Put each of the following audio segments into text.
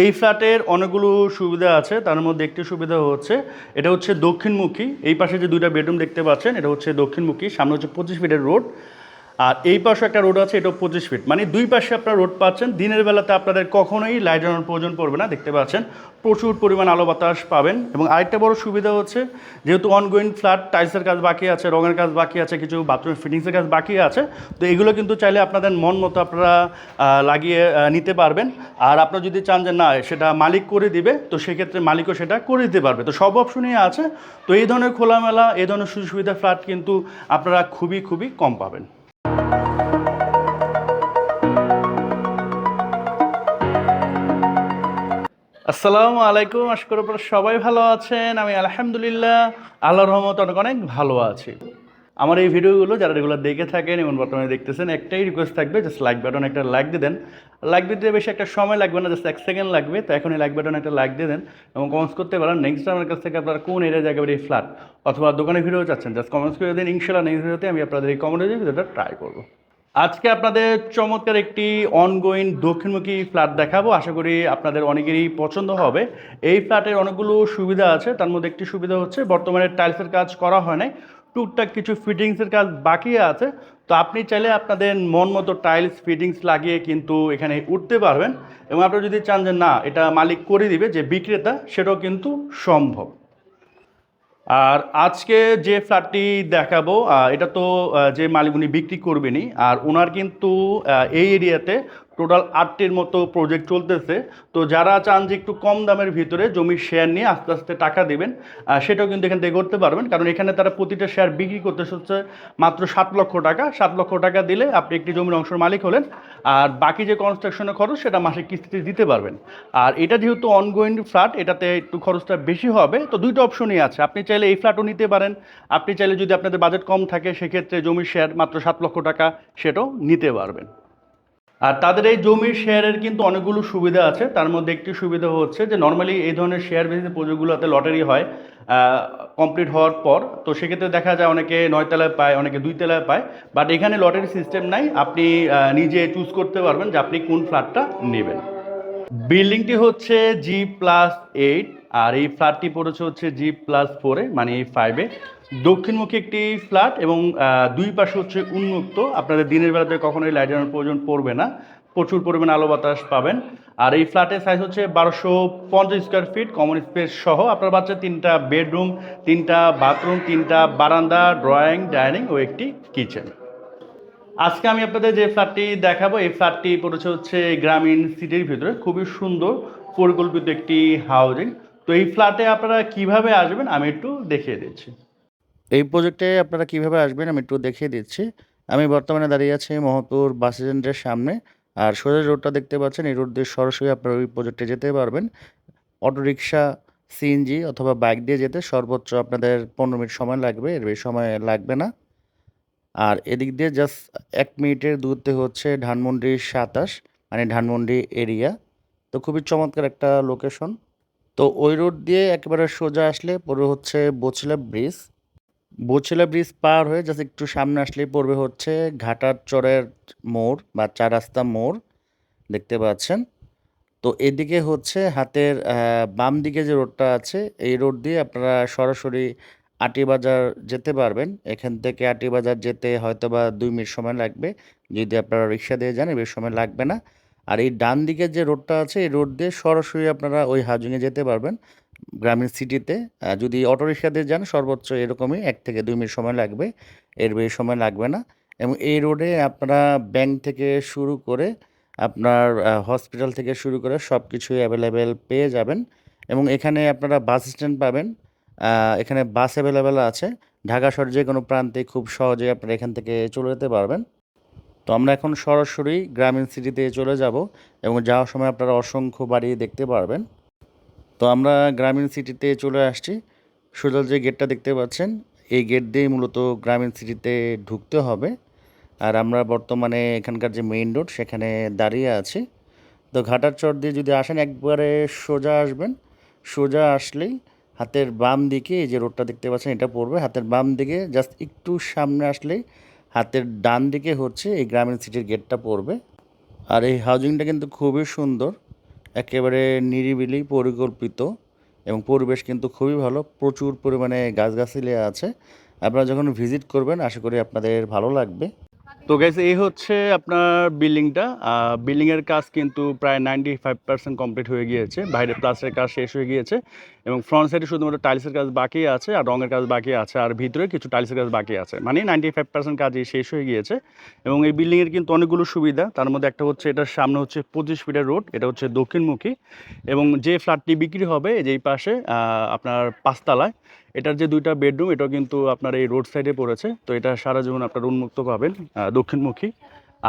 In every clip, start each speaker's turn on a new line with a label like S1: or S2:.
S1: এই ফ্ল্যাটের অনেকগুলো সুবিধা আছে, তার মধ্যে একটি সুবিধা হচ্ছে, এটা হচ্ছে দক্ষিণমুখী, এই পাশে যে দুইটা বেডরুম দেখতে পাচ্ছেন, এটা হচ্ছে দক্ষিণমুখী, সামনে হচ্ছে পঁচিশ ফিটের রোড আর এই পাশে একটা রোড আছে এটাও পঁচিশ ফিট মানে দুই পাশে আপনারা রোড পাচ্ছেন, দিনের বেলাতে আপনাদের কখনোই লাইট জ্বালানোর প্রয়োজন পড়বে না, দেখতে পাচ্ছেন। প্রচুর পরিমাণ আলো বাতাস পাবেন এবং আরেকটা বড় সুবিধা হচ্ছে, যেহেতু অনগোয়িং ফ্ল্যাট টাইলসের কাজ বাকি আছে, রঙের কাজ বাকি আছে, কিছু বাথরুম ফিটিংসের কাজ বাকি আছে, তো এগুলো কিন্তু চাইলে আপনাদের মন মতো আপনারা লাগিয়ে নিতে পারবেন। আর আপনারা যদি চান যে না, সেটা মালিক করে দিবে, তো সেক্ষেত্রে মালিকও সেটা করে দিতে পারবে। তো সব অপশনই আছে। তো এই ধরনের খোলামেলা, এই ধরনের সুযোগ সুবিধা ফ্ল্যাট কিন্তু আপনারা খুবই খুবই কম পাবেন। আসসালামু আলাইকুম, আশা করি সবাই ভালো আছেন। আমি আলহামদুলিল্লাহ, আল্লাহর রহমত অনেক অনেক ভালো আছি। আমার এই ভিডিওগুলো যারা রেগুলার দেখে থাকেন এবং বর্তমানে দেখতেছেন, একটাই রিকোয়েস্ট থাকবে জাস্ট লাইক বাটন একটা লাইক দিয়ে দেন। লাইক দিতে বেশি একটা সময় লাগবে না জাস্ট এক সেকেন্ড লাগবে। তো এখনই লাইক বাটন একটা লাইক দিয়ে দেন এবং কমেন্টস করতে পারেন। নেক্সট আমার কাছ থেকে আপনারা কোন এরিয়া জায়গায় এই ফ্ল্যাট অথবা দোকানে ভিডিও চাচ্ছেন জাস্ট কমেন্টস করে দিন। ইনশাল্লাহ নেক্সট ভিডিওতে আমি আপনাদের এই কমেন্টে ভিডিওটা ট্রাই করব। আজকে আপনাদের চমৎকার একটি অনগোয়িং দক্ষিণমুখী ফ্ল্যাট দেখাবো। আশা করি আপনাদের অনেকেরই পছন্দ হবে। এই ফ্ল্যাটের অনেকগুলো সুবিধা আছে, তার মধ্যে একটি সুবিধা হচ্ছে বর্তমানে টাইলসের কাজ করা হয় নাই। টুকটাক কিছু ফিটিংসের কাজ বাকি আছে। তো আপনি চাইলে আপনাদের মন মতো টাইলস ফিটিংস লাগিয়ে কিন্তু এখানে উঠতে পারবেন। এবং আপনারা যদি চান যে না, এটা মালিক করে দিবে, যে বিক্রেতা, সেটাও কিন্তু সম্ভব। আর আজকে যে ফ্ল্যাটটি দেখাবো এটা তো যে মালিক উনি বিক্রি করবেনই, আর ওনার কিন্তু এই এরিয়াতে টোটাল আটটির মতো প্রজেক্ট চলতেছে। তো যারা চান যে একটু কম দামের ভিতরে জমির শেয়ার নিয়ে আস্তে আস্তে টাকা দেবেন সেটাও কিন্তু এখান থেকে করতে পারবেন। কারণ এখানে তারা প্রতিটা শেয়ার বিক্রি করতে হচ্ছে মাত্র সাত লক্ষ টাকা। সাত লক্ষ টাকা দিলে আপনি একটি জমির অংশের মালিক হলেন আর বাকি যে কনস্ট্রাকশনের খরচ সেটা মাসিক কিস্তিতে দিতে পারবেন। আর এটা যেহেতু অনগোয়িং ফ্ল্যাট এটাতে একটু খরচটা বেশি হবে। তো দুইটা অপশনই আছে। আপনি চাইলে এই ফ্ল্যাটও নিতে পারেন। আপনি চাইলে যদি আপনাদের বাজেট কম থাকে, সেক্ষেত্রে জমির শেয়ার মাত্র সাত লক্ষ টাকা, সেটাও নিতে পারবেন। আর তাদের এই জমির শেয়ারের কিন্তু অনেকগুলো সুবিধা আছে। তার মধ্যে একটি সুবিধা হচ্ছে যে নর্মালি এই ধরনের শেয়ার বেসিস প্রজেক্টগুলোতে লটারি হয় কমপ্লিট হওয়ার পর। তো সেক্ষেত্রে দেখা যায় অনেকে নয় তলায় পায়, অনেকে দুই তলায় পায়। বাট এখানে লটারি সিস্টেম নাই। আপনি নিজে চুজ করতে পারবেন যে আপনি কোন ফ্ল্যাটটা নেবেন। বিল্ডিংটি হচ্ছে জি প্লাস এইট আর এই ফ্ল্যাটটি পড়েছে হচ্ছে জি প্লাস ফোরে মানে এই ফাইভে দক্ষিণমুখী একটি ফ্ল্যাট এবং দুই পাশে হচ্ছে উন্মুক্ত। আপনাদের দিনের বেলাতে কখনোই লাইট জ্বালানোর প্রয়োজন পড়বে না। প্রচুর পরিমাণে আলো বাতাস পাবেন। আর এই ফ্ল্যাটের সাইজ হচ্ছে বারোশো পঞ্চাশ স্কোয়ার ফিট কমন স্পেস সহ। আপনার বাচ্চা তিনটা বেডরুম তিনটা বাথরুম তিনটা বারান্দা ড্রয়িং ডাইনিং ও একটি কিচেন আজকে আমি আপনাদের যে ফ্ল্যাটটি দেখাবো, এই ফ্ল্যাটটি পড়েছে হচ্ছে গ্রামীণ সিটির ভিতরে। খুবই সুন্দর, পরিকল্পিত একটি হাউজিং তো এই ফ্ল্যাটে আপনারা কীভাবে আসবেন আমি একটু দেখিয়ে দিচ্ছি।
S2: এই প্রজেক্টে আপনারা কীভাবে আসবেন আমি একটু দেখিয়ে দিচ্ছি। আমি বর্তমানে দাঁড়িয়ে আছি মহতুর বাস স্ট্যান্ডের সামনে। আর সোজা রোডটা দেখতে পাচ্ছেন, এই রোড দিয়ে সরাসরি আপনারা ওই প্রজেক্টে যেতে পারবেন। অটোরিকশা সিএনজি অথবা বাইক দিয়ে যেতে সর্বোচ্চ আপনাদের পনেরো মিনিট সময় লাগবে। এর বেশি সময় লাগবে না। আর এদিক দিয়ে জাস্ট এক মিনিটের দূরত্বে হচ্ছে ধানমন্ডি সাতাশ মানে ধানমন্ডি এরিয়া। তো খুবই চমৎকার একটা লোকেশন তো ওই রোড দিয়ে একেবারে সোজা আসলে পরে হচ্ছে বছিলা ব্রিজ বছিলা ব্রিজ পার হয়ে জাস্ট একটু সামনে আসলেই পড়বে হচ্ছে ঘাটার চরের মোড় বা চার রাস্তা মোড়। দেখতে পাচ্ছেন? তো এদিকে হচ্ছে হাতের বাম দিকে যে রোডটা আছে, এই রোড দিয়ে আপনারা সরাসরি আটিবাজার যেতে পারবেন। এখান থেকে আটিবাজার যেতে হয়তো বা দুই মিনিট সময় লাগবে। যদি আপনারা রিক্সা দিয়ে যান এর বেশি সময় লাগবে না। আর এই ডান দিকের যে রোডটা আছে, এই রোড দিয়ে সরাসরি আপনারা ওই হাজুংয়ে যেতে পারবেন গ্রামীণ সিটিতে। যদি অটো রিক্সা দিয়ে যান, সর্বোচ্চ এরকমই এক থেকে দুই মিনিট সময় লাগবে। এর বেশি সময় লাগবে না। এবং এই রোডে আপনারা ব্যাংক থেকে শুরু করে আপনার হসপিটাল থেকে শুরু করে সব কিছুই অ্যাভেলেবেল পেয়ে যাবেন। এবং এখানে আপনারা বাস স্ট্যান্ড পাবেন। এখানে বাস অ্যাভেলেবেল আছে। ঢাকা শহরের যে কোনো প্রান্তে খুব সহজে আপনারা এখান থেকে চলে যেতে পারবেন। তো আমরা এখন সরাসরি গ্রামীণ সিটিতে চলে যাব এবং যাওয়ার সময় আপনারা অসংখ্য বাড়ি দেখতে পারবেন। তো আমরা গ্রামীণ সিটিতে চলে আসছি। সোজা যে গেটটা দেখতে পাচ্ছেন, এই গেট দিয়েই মূলত গ্রামীণ সিটিতে ঢুকতে হবে। আর আমরা বর্তমানে এখানকার যে মেইন রোড সেখানে দাঁড়িয়ে আছি। তো ঘাটার চর দিয়ে যদি আসেন, একবারে সোজা আসবেন। সোজা আসলেই হাতের বাম দিকে এই যে রোডটা দেখতে পাচ্ছেন, এটা পড়বে হাতের বাম দিকে, জাস্ট একটু সামনে আসলেই হাতের ডান দিকে হচ্ছে এই গ্রামীণ সিটির গেটটা পড়বে। আর এই হাউজিংটা কিন্তু খুবই সুন্দর, একেবারে নিরিবিলি পরিকল্পিত এবং পরিবেশ কিন্তু খুবই ভালো, প্রচুর পরিমাণে গাছগাছালি আছে। আপনারা যখন ভিজিট করবেন, আশা করি আপনাদের ভালো লাগবে।
S1: তো গাইস এই হচ্ছে আপনার বিল্ডিংটা বিল্ডিংয়ের কাজ কিন্তু প্রায় নাইনটি ফাইভ পার্সেন্ট কমপ্লিট হয়ে গিয়েছে, বাইরে প্লাসের কাজ শেষ হয়ে গিয়েছে। এবং ফ্রন্ট সাইডে শুধুমাত্র টাইলসের কাজ বাকি আছে আর রঙের কাজ বাকি আছে আর ভিতরে কিছু টাইলসের কাজ বাকি আছে। মানে নাইনটি ফাইভ পার্সেন্ট কাজই শেষ হয়ে গিয়েছে এবং এই বিল্ডিংয়ের কিন্তু অনেকগুলো সুবিধা। তার মধ্যে একটা হচ্ছে এটার সামনে হচ্ছে পঁচিশ ফিটের রোড এটা হচ্ছে দক্ষিণমুখী এবং যে ফ্ল্যাটটি বিক্রি হবে যেই পাশে আপনার পাঁচতলায়, এটার যে দুইটা বেডরুম এটাও কিন্তু আপনার এই রোড সাইডে পড়েছে। তো এটা সারা জীবন আপনার উন্মুক্ত পাবেন দক্ষিণমুখী।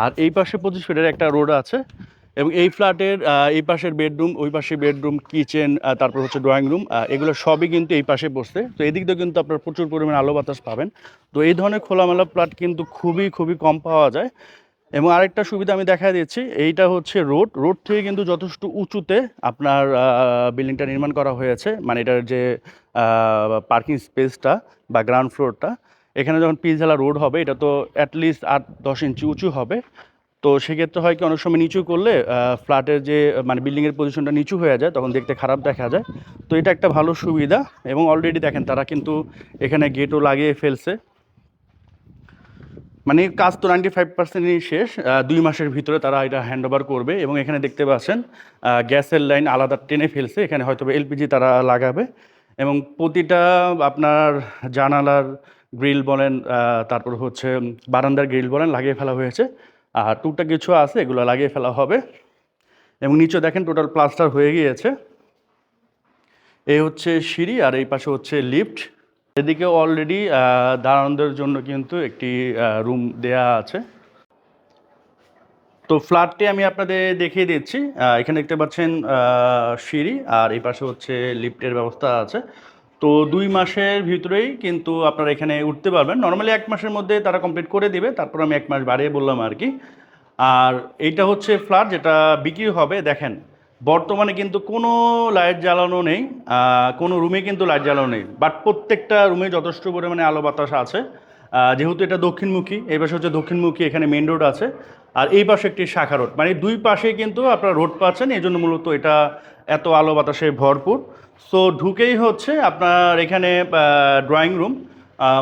S1: আর এই পাশে পঁচিশ ফিটের একটা রোড আছে। এবং এই ফ্ল্যাটের এই পাশের বেডরুম, ওই পাশে বেডরুম, কিচেন তারপর হচ্ছে ড্রয়িং রুম এগুলো সবই কিন্তু এই পাশে বসছে। তো এদিক দিয়ে কিন্তু আপনার প্রচুর পরিমাণে আলো বাতাস পাবেন। তো এই ধরনের খোলামেলা ফ্ল্যাট কিন্তু খুবই খুবই কম পাওয়া যায়। এবং আরেকটা সুবিধা আমি দেখা দিচ্ছি, এইটা হচ্ছে রোড। রোড থেকে কিন্তু যথেষ্ট উঁচুতে আপনার বিল্ডিংটা নির্মাণ করা হয়েছে। মানে এটার যে পার্কিং স্পেসটা বা গ্রাউন্ড ফ্লোরটা, এখানে যখন পিচঝালা রোড হবে, এটা তো অ্যাটলিস্ট আট, দশ ইঞ্চি উঁচু হবে। তো সেক্ষেত্রে হয় কি, অনেক সময় নিচু করলে ফ্ল্যাটের যে মানে বিল্ডিংয়ের পজিশনটা নিচু হয়ে যায়, তখন দেখতে খারাপ দেখা যায়। তো এটা একটা ভালো সুবিধা এবং অলরেডি দেখেন, তারা কিন্তু এখানে গেটও লাগিয়ে ফেলছে। মানে কাজ তো নাইনটি ফাইভ পার্সেন্টই শেষ দুই মাসের ভিতরে তারা এটা হ্যান্ড ওভার করবে এবং এখানে দেখতে পাচ্ছেন গ্যাসের লাইন আলাদা টেনে ফেলছে, এখানে হয়তো এলপিজি তারা লাগাবে এবং প্রতিটা আপনার জানালার গ্রিল বলেন তারপর হচ্ছে, বারান্দার গ্রিল বলেন, লাগিয়ে ফেলা হয়েছে। আর টুকটাক কিছু আছে, এগুলো লাগিয়ে ফেলা হবে। এবং নিচে দেখেন টোটাল প্লাস্টার হয়ে গিয়েছে। এই হচ্ছে সিঁড়ি আর এই পাশে হচ্ছে লিফট এদিকে অলরেডি দাঁড়ানোদের জন্য কিন্তু একটি রুম দেয়া আছে। তো ফ্ল্যাটটি আমি আপনাদের দেখিয়ে দিচ্ছি। এখানে দেখতে পাচ্ছেন সিঁড়ি আর এই পাশে হচ্ছে লিফটের ব্যবস্থা আছে। তো দুই মাসের ভিতরেই কিন্তু আপনারা এখানে উঠতে পারবেন। নর্মালি এক মাসের মধ্যে তারা কমপ্লিট করে দিবে, তারপর আমি এক মাস বাড়িয়ে বললাম আর কি। আর এইটা হচ্ছে ফ্ল্যাট যেটা বিক্রি হবে, দেখেন, বর্তমানে কিন্তু কোনো লাইট জ্বালানো নেই কোনো রুমে কিন্তু লাইট জ্বালানো নেই। বাট প্রত্যেকটা রুমে যথেষ্ট পরিমাণে আলো বাতাস আছে। যেহেতু এটা দক্ষিণমুখী, এই পাশে হচ্ছে দক্ষিণমুখী, এখানে মেন রোড আছে। আর এই পাশে একটি শাখা রোড মানে দুই পাশে কিন্তু আপনারা রোড পাচ্ছেন, এই জন্য মূলত এটা এত আলো বাতাসে ভরপুর। সো ঢুকেই হচ্ছে আপনার এখানে ড্রয়িং রুম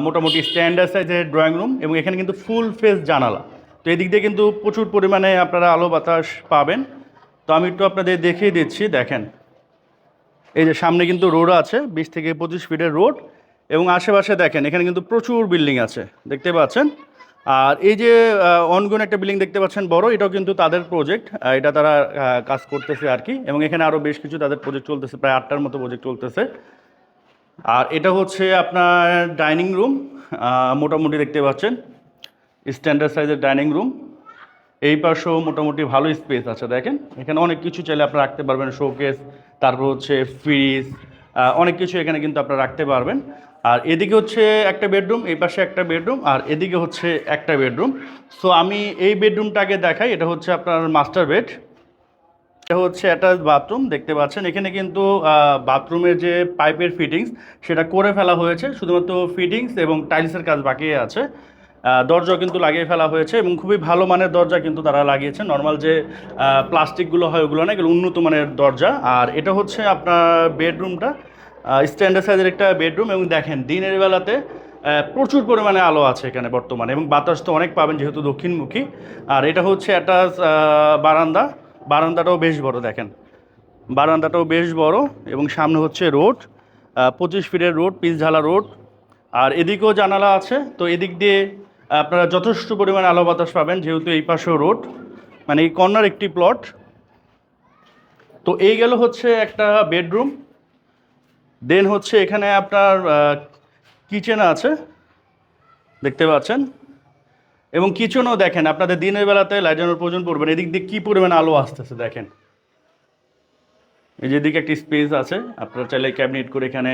S1: মোটামুটি স্ট্যান্ডার্ড সাইজের ড্রয়িং রুম এবং এখানে কিন্তু ফুল ফেস জানালা। তো এদিক দিয়ে কিন্তু প্রচুর পরিমাণে আপনারা আলো বাতাস পাবেন। তো আমি একটু আপনাদের দেখিয়ে দিচ্ছি, দেখেন। এই যে সামনে কিন্তু রোড আছে, বিশ থেকে পঁচিশ ফিটের রোড এবং আশেপাশে দেখেন, এখানে কিন্তু প্রচুর বিল্ডিং আছে, দেখতে পাচ্ছেন? আর এই যে অনগুন একটা বিল্ডিং দেখতে পাচ্ছেন, বড়, এটাও কিন্তু তাদের প্রজেক্ট এটা তারা কাজ করতেছে আর কি। এবং এখানে আরও বেশ কিছু তাদের প্রজেক্ট চলতেছে, প্রায় আটটার মতো প্রজেক্ট চলতেছে। আর এটা হচ্ছে আপনার ডাইনিং রুম মোটামুটি দেখতে পাচ্ছেন স্ট্যান্ডার্ড সাইজের ডাইনিং রুম এই পাশেও মোটামুটি ভালো স্পেস আছে, দেখেন। এখানে অনেক কিছু চাইলে আপনারা রাখতে পারবেন শোকেস তারপর হচ্ছে ফ্রিজ অনেক কিছু এখানে কিন্তু আপনারা রাখতে পারবেন। আর এদিকে হচ্ছে একটা বেডরুম এই পাশে একটা বেডরুম আর এদিকে হচ্ছে একটা বেডরুম। সো আমি এই বেডরুমটাকে দেখাই এটা হচ্ছে আপনার মাস্টার বেড। এটা হচ্ছে অ্যাটাচ বাথরুম দেখতে পাচ্ছেন। এখানে কিন্তু বাথরুমের যে পাইপের ফিটিংস সেটা করে ফেলা হয়েছে। শুধুমাত্র ফিটিংস এবং টাইলসের কাজ বাকি আছে। আহ, দরজাও কিন্তু লাগিয়ে ফেলা হয়েছে এবং খুবই ভালো মানের দরজা কিন্তু তারা লাগিয়েছে। নর্মাল যে প্লাস্টিকগুলো হয় ওগুলো না এগুলো উন্নত মানের দরজা। আর এটা হচ্ছে আপনার বেডরুমটা। স্ট্যান্ডার্ড সাইজের একটা বেডরুম এবং দেখেন, দিনের বেলাতে প্রচুর পরিমাণে আলো আছে এখানে বর্তমানে এবং বাতাস তো অনেক পাবেন যেহেতু দক্ষিণমুখী। আর এটা হচ্ছে একটা বারান্দা। বারান্দাটাও বেশ বড়, দেখেন। বারান্দাটাও বেশ বড় এবং সামনে হচ্ছে রোড পঁচিশ ফিটের রোড পিসঝালা রোড। আর এদিকেও জানালা আছে, তো এদিক দিয়ে আপনারা যথেষ্ট পরিমাণে আলো বাতাস পাবেন যেহেতু এই পাশেও রোড মানে এই কর্নার একটি প্লট তো এই গেল হচ্ছে একটা বেডরুম দেন হচ্ছে এখানে আপনার কিচেন আছে, দেখতে পাচ্ছেন। এবং কিচেনও দেখেন, আপনাদের দিনের বেলাতে লাইট জ্বালানোর প্রয়োজন পড়বে না। এদিক দিয়ে কী পরিমাণ আলো আসতেছে দেখেন। এই যেদিকে একটি স্পেস আছে, আপনারা চাইলে ক্যাবিনেট করে এখানে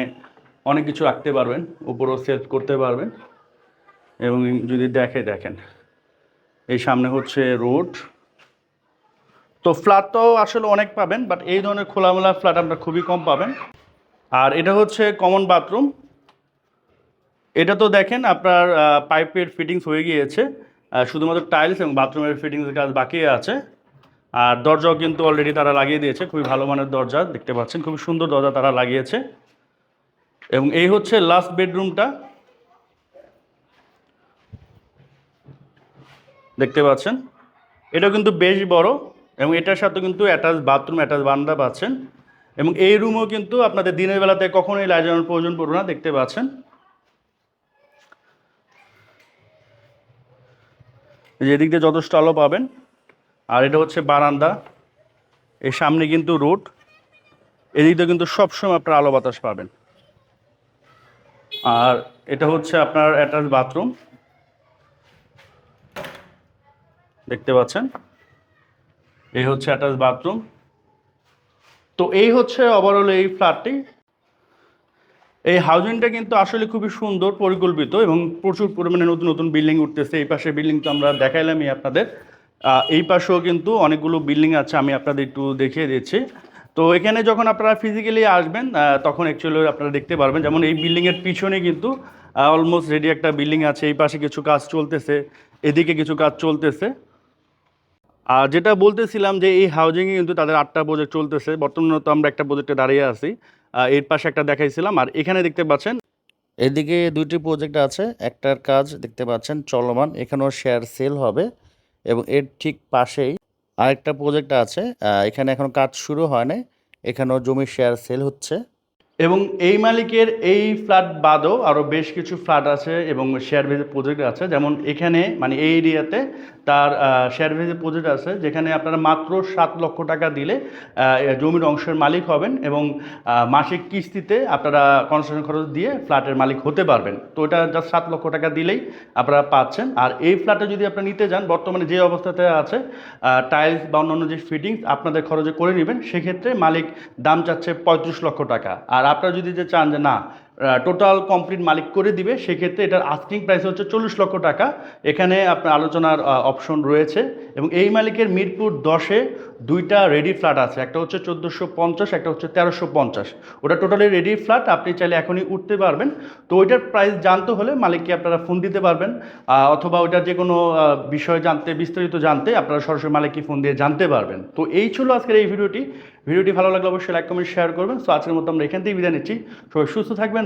S1: অনেক কিছু রাখতে পারবেন, উপরও সেট করতে পারবেন। এবং যদি দেখে, দেখেন, এই সামনে হচ্ছে রোড তো ফ্ল্যাট তো আসলে অনেক পাবেন বাট এই ধরনের খোলামেলা ফ্ল্যাট আপনারা খুবই কম পাবেন। আর এটা হচ্ছে কমন বাথরুম এটা তো দেখেন আপনার পাইপের ফিটিংস হয়ে গিয়েছে। শুধুমাত্র টাইলস এবং বাথরুমের ফিটিংসের কাজ বাকি আছে। আর দরজাও কিন্তু অলরেডি তারা লাগিয়ে দিয়েছে। খুবই ভালো মানের দরজা দেখতে পাচ্ছেন। খুবই সুন্দর দরজা তারা লাগিয়েছে। এবং এই হচ্ছে লাস্ট বেডরুমটা দেখতে পাচ্ছেন। এটা কিন্তু বেশ বড়। এবং এটার সাথে কিন্তু অ্যাটাচ বাথরুম অ্যাটাচ বারান্দা পাচ্ছেন। এবং এই রুমও কিন্তু আপনাদের দিনের বেলাতে কখনোই লাইট জ্বালানোর প্রয়োজন পড়বে না, দেখতে পাচ্ছেন। এদিক দিয়ে যথেষ্ট আলো পাবেন। আর এটা হচ্ছে বারান্দা। এর সামনে কিন্তু রোড এদিক দিয়ে কিন্তু সবসময় আপনার আলো বাতাস পাবেন। আর এটা হচ্ছে আপনার অ্যাটাচ বাথরুম দেখতে পাচ্ছেন? এই হচ্ছে অ্যাটাচ বাথরুম তো এই হচ্ছে ওভারঅল এই ফ্ল্যাটটি এই হাউজিংটা কিন্তু আসলে খুবই সুন্দর, পরিকল্পিত এবং প্রচুর পরিমাণে নতুন নতুন বিল্ডিং উঠতেছে। এই পাশে বিল্ডিং তো আমরা দেখাইলামই আপনাদের। এই পাশেও কিন্তু অনেকগুলো বিল্ডিং আছে, আমি আপনাদের একটু দেখিয়ে দিচ্ছি। তো এখানে যখন আপনারা ফিজিক্যালি আসবেন তখন অ্যাকচুয়ালি আপনারা দেখতে পারবেন, যেমন এই বিল্ডিংয়ের পিছনে কিন্তু অলমোস্ট রেডি একটা বিল্ডিং আছে। এই পাশে কিছু কাজ চলতেছে, এদিকে কিছু কাজ চলতেছে। আর যেটা বলতেছিলাম যে এই হাউজিংয়ে কিন্তু তাদের আটটা প্রজেক্ট চলতেছে, বর্তমানে তো আমরা একটা প্রজেক্টে দাঁড়িয়ে আছি। এর পাশে একটা দেখাইছিলাম, আর এখানে দেখতে পাচ্ছেন
S2: এদিকে দুইটি প্রজেক্ট আছে, একটার কাজ দেখতে পাচ্ছেন চলমান, এখানেও শেয়ার সেল হবে এবং এর ঠিক পাশেই আরেকটা প্রজেক্ট আছে। এখানে এখনও কাজ শুরু হয় নাই, এখানেও জমির শেয়ার সেল হচ্ছে।
S1: এবং এই মালিকের এই ফ্ল্যাট বাদও আরও বেশ কিছু ফ্ল্যাট আছে এবং শেয়ার বেজের প্রজেক্ট আছে। যেমন এখানে মানে এই এরিয়াতে তার শেয়ার বেজের প্রজেক্ট আছে, যেখানে আপনারা মাত্র সাত লক্ষ টাকা দিলে জমির অংশের মালিক হবেন এবং মাসিক কিস্তিতে আপনারা কনস্ট্রাকশন খরচ দিয়ে ফ্ল্যাটের মালিক হতে পারবেন। তো এটা জাস্ট সাত লক্ষ টাকা দিলেই আপনারা পাচ্ছেন। আর এই ফ্ল্যাটে যদি আপনারা নিতে যান, বর্তমানে যে অবস্থাতে আছে টাইলস বা অন্যান্য যে ফিটিংস আপনাদের খরচে করে নেবেন, সেক্ষেত্রে মালিক দাম চাচ্ছে পঁয়ত্রিশ লক্ষ টাকা। আর আপনারা যদি যে চান যে না টোটাল কমপ্লিট মালিক করে দিবে, সেক্ষেত্রে এটার আস্কিং প্রাইস হচ্ছে চল্লিশ লক্ষ টাকা। এখানে আপনার আলোচনার অপশন রয়েছে এবং এই মালিকের মিরপুর দশে দুইটা রেডি ফ্ল্যাট আছে। একটা হচ্ছে চোদ্দোশো পঞ্চাশ, একটা হচ্ছে তেরোশো পঞ্চাশ। ওটা টোটালি রেডি ফ্ল্যাট আপনি চাইলে এখনই উঠতে পারবেন। তো ওইটার প্রাইস জানতে হলে মালিককে আপনারা ফোন দিতে পারবেন। অথবা ওইটার যে কোনো বিষয় জানতে, বিস্তারিত জানতে আপনারা সরাসরি মালিককে ফোন দিয়ে জানতে পারবেন। তো এই ছিল আজকের এই ভিডিওটি। ভিডিওটি ভালো লাগলে অবশ্যই লাইক কমেন্ট শেয়ার করবেন। সো আজকের মতো আমরা এখান থেকেই বিদায় নিচ্ছি। সবাই সুস্থ থাকবেন